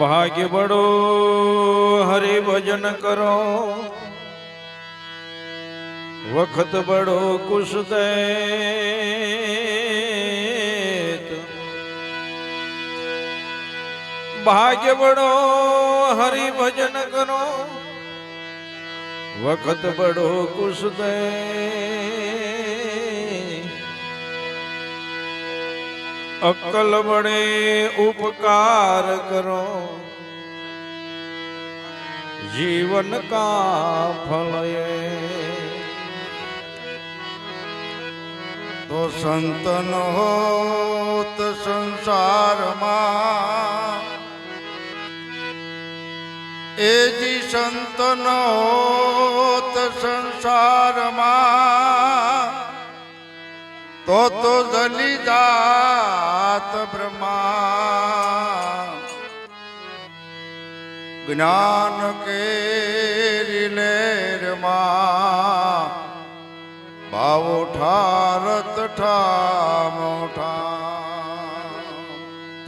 ભાગ્ય બડો હરે ભજન કરો. વખત બડો કુશ દે ભાગ્ય બડો હરિ ભજન કરો. વખત બડો કુશ દે અક્કલ બડે ઉપકાર કરો. જીવન કા ये તો સંતન હોત સંસારમાં, એ સંતન હોત સંસારમાં તો તો જલી જાત બ્રહ્મા. જ્ઞાન કેરી લેરમાં ભાવો ઠારત ઠામ ઠામ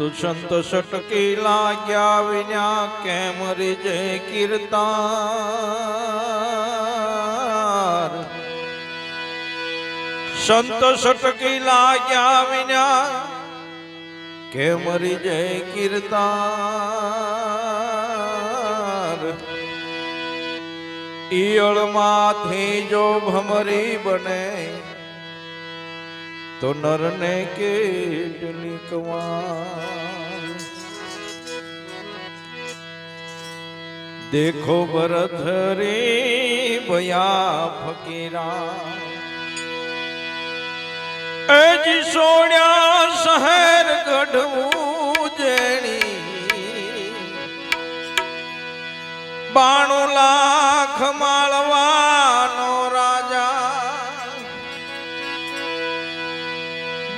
તું સંત સટકી લાગ્યા વિના કેમ રીજે કીર્તાર સંત સટકી લાગ્યા વિના કેમ રીજે કીર્તાર ઈયળમાંથી જો ભમરી બને તો નરને કેટલી કવાર દેખો ભરત રે ભયા ફકીરા. એજ સોણ્યા શહેર ગઢવું જેણી. બાણું લાખ માળવાનો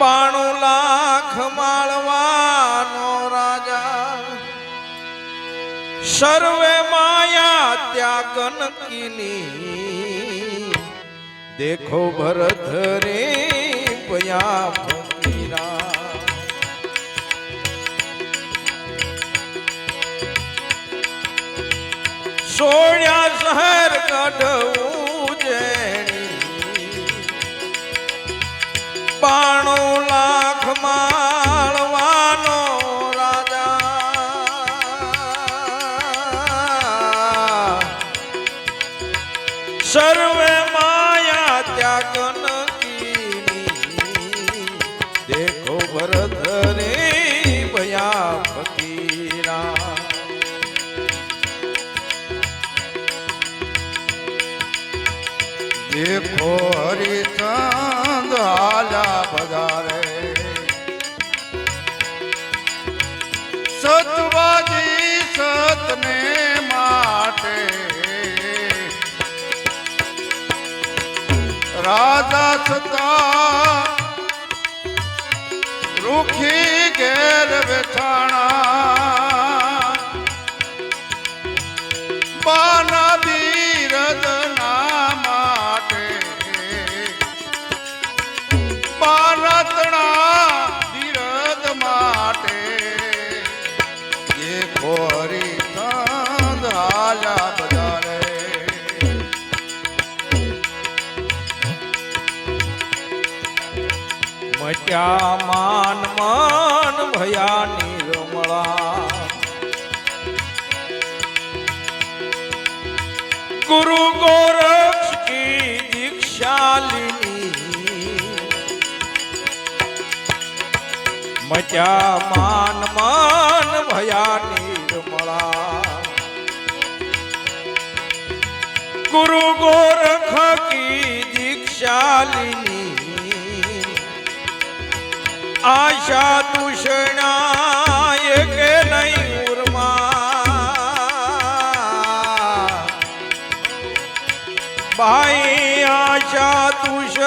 બાણું લાખ માળવાનો રાજા. સર્વે માયા ત્યાગન કીની દેખો ભરત રે પયા ફકીરા. સોળ્યા શહેર કઢવું ભરત રે ભયા ફકીરા. દેખો બેઠાણા બાના બિરદના માટે. બારતણા બિરદ માટે. એ ખોરી હાલ્યા બજારે મટ્યા નિર્મળા ગુરુ ગોરક્ષ કી દીક્ષાલિની લીની મટ્યા માન માન ભયા નિર્મળા ગુરુ ગોરખ કી દીક્ષાલિની આશા તુષણાય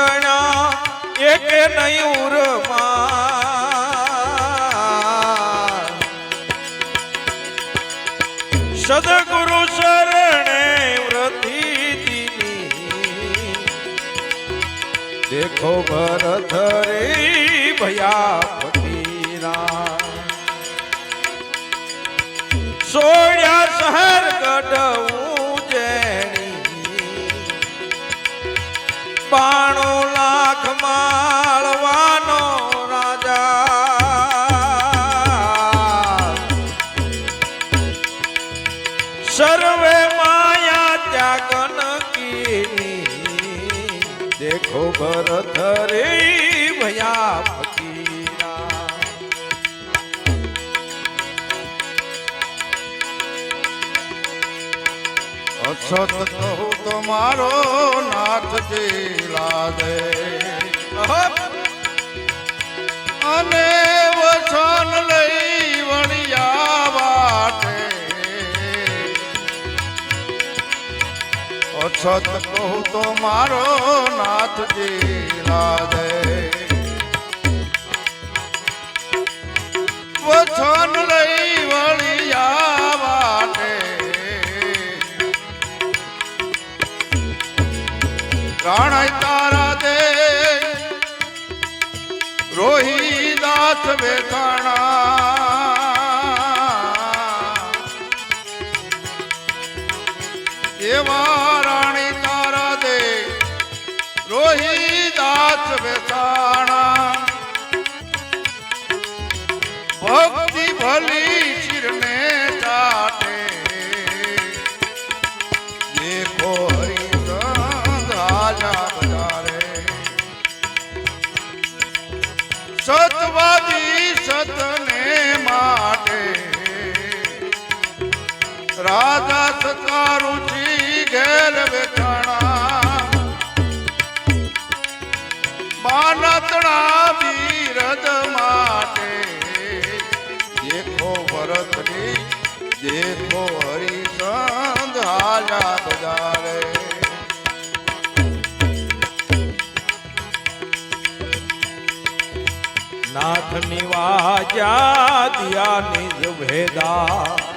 પરણા એક નયુર સદગુરુ શરણે વ્રતિ દેખો ભરત રે ભયા સોળ્યા શહેર ગઢવું સર્વે માયા ત્યાગન કીની. દેખો ભરત રે ભયા ફકીરા. અછત કહું તો મારો નાથજી લાદે અને વચન લઈ અછત કહું તો મારો નાથજી લાદે વચન લઈ વળિયા વાટે. રાણાઈ તારા દે. રોહિદાસ બેઠાણા એવા বাঁচবে তা નાથ નિવાજા દિયા નિજ ભેદા